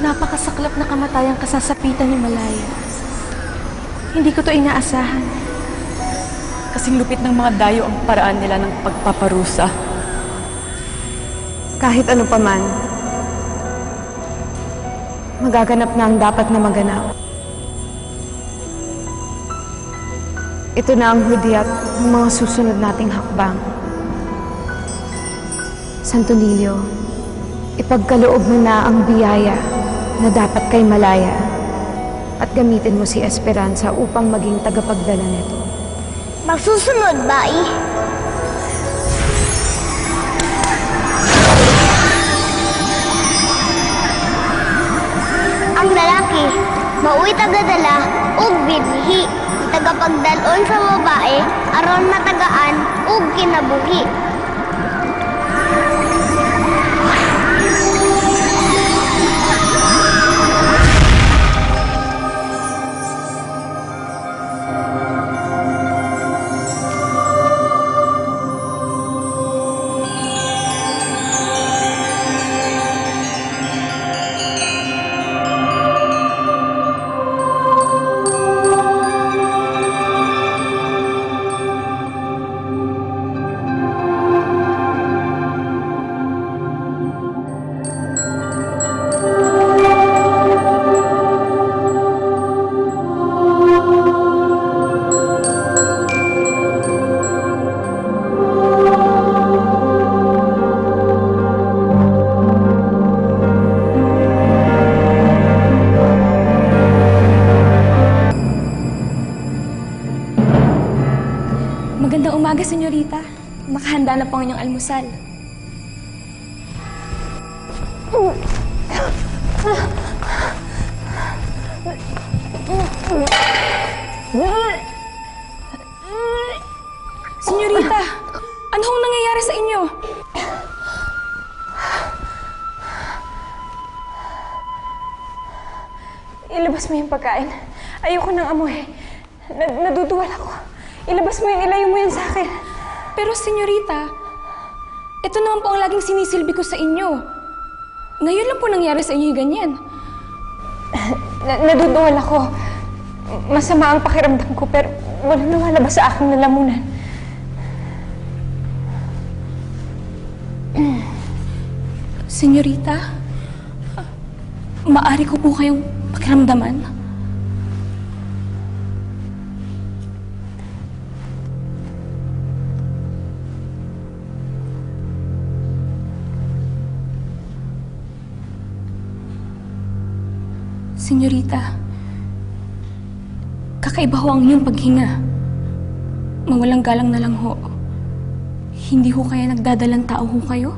napakasaklap na kamatayang kasasapitan ni Malaya. Hindi ko to inaasahan. Kasing lupit ng mga dayo ang paraan nila ng pagpaparusa. Kahit ano pa man, magaganap na ang dapat na maganap. Ito na ang hudyat ng mga susunod nating hakbang. Santo Niño, ipagkaloob mo na ang biyaya na dapat kay Malaya at gamitin mo si Esperanza upang maging tagapagdala nito. Magsusunod ba? Ang lalaki, mauwi tagadala ug binhi. Tagapagdalon sa babae aron matagaan ug kinabuhi. Umaga, senyorita. Makahanda na po ang inyong almusal. Senyorita, ano hong nangyayari sa inyo? Ilabas mo yung pagkain. Ayoko nang amoy. Na- naduduwal ako. Ilabas mo yun, ilayo mo yan sa akin. Pero, senyorita, ito naman po ang laging sinisilbi ko sa inyo. Ngayon lang po nangyari sa inyo yung ganyan. Na- naduduwal ako. Masama ang pakiramdam ko, pero walang lumalabas sa aking lalamunan. Senyorita, maari ko po kayong pakiramdaman. Senyorita, kakaiba ho ang iyong paghinga. Mawalang galang na lang ho. Hindi ho kaya nagdadalang tao ho kayo?